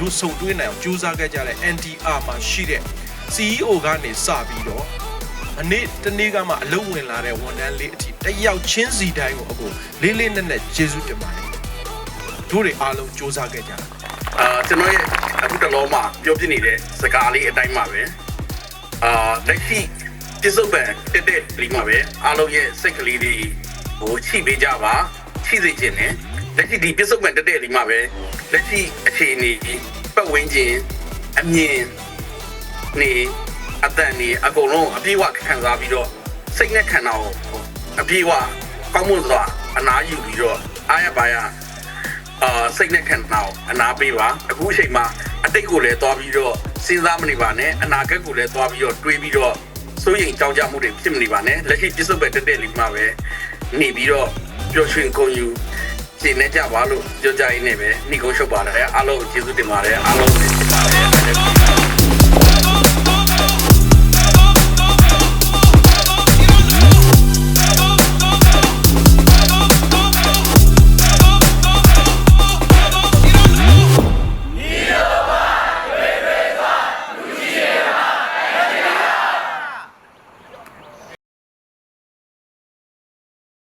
တို့စုံတွင်းနိုင်အောင်ကြိုးစားခဲ့ကြတဲ့ NDR မှာရှိတဲ့ CEO ကနေစပြီးတော့အနေ့တနေ့ကမှအလုံးဝင်လာတဲ့ဝန်ထမ်းလေးအထိတယောက်ချင်းစီတိုင်းကိုအခုလေးလေးနက်နက်ကျေးဇူးတင်ပါတယ်တို့တွေအားလုံးစူးစမ်းခဲ့ကြတာအာကျွန်တော်ရဲ့အခုတလောမှာပြောပြနေတဲ့စကားလေးအတိုင်းပါပဲအာလက်ရှိပြစ္ဆုတ်ပံတက်တက်လေးမှာပဲအားလုံးရဲ့စိတ်ကလေးတွေဟိုချိပေးကြပါချိစေခြင်းနဲ့ လက်ရှိဒီပြစ္ဆုတ်ပံတက်တက်လေးမှာပဲလက်ရှိအခြေအနေပတ်ဝန်းကျင်အမြင်နေအတန်နေအကုန်လုံးအပြည့်အဝခံစားပြီးတော့စိတ်နဲ့ခန္ဓာကိုအပြည့်အဝကောင်းမွန်စွာအနာယူပြီးတော့အားရပါရအာစိတ်နဲ့ခံတာကိုအနာပေးပါအခုအချိန်မှာအတိတ်ကိုလည်းသွားပြီးတော့စဉ်းစားမနေပါနဲ့အနာဂတ်ကိုလည်းသွားပြီးတော့တွေးပြီးတော့စိုးရိမ်ကြောက်ကြမှုတွေဖြစ်မနေပါနဲ့လက်ရှိပြစ္ဆုတ်ပဲတက်တက်လေးမှပဲနေပြီးတော့ပျော်ရွှင်ကုန်ယူ ရှင်းနေကြပါလို့ပြောကြရင်းနဲ့ပဲနှီးကုန်းရှုပ်ပါတယ်အားလုံးကိုကျေးဇူးတင်ပါတယ်အားလုံးကိုချစ်ပါတယ်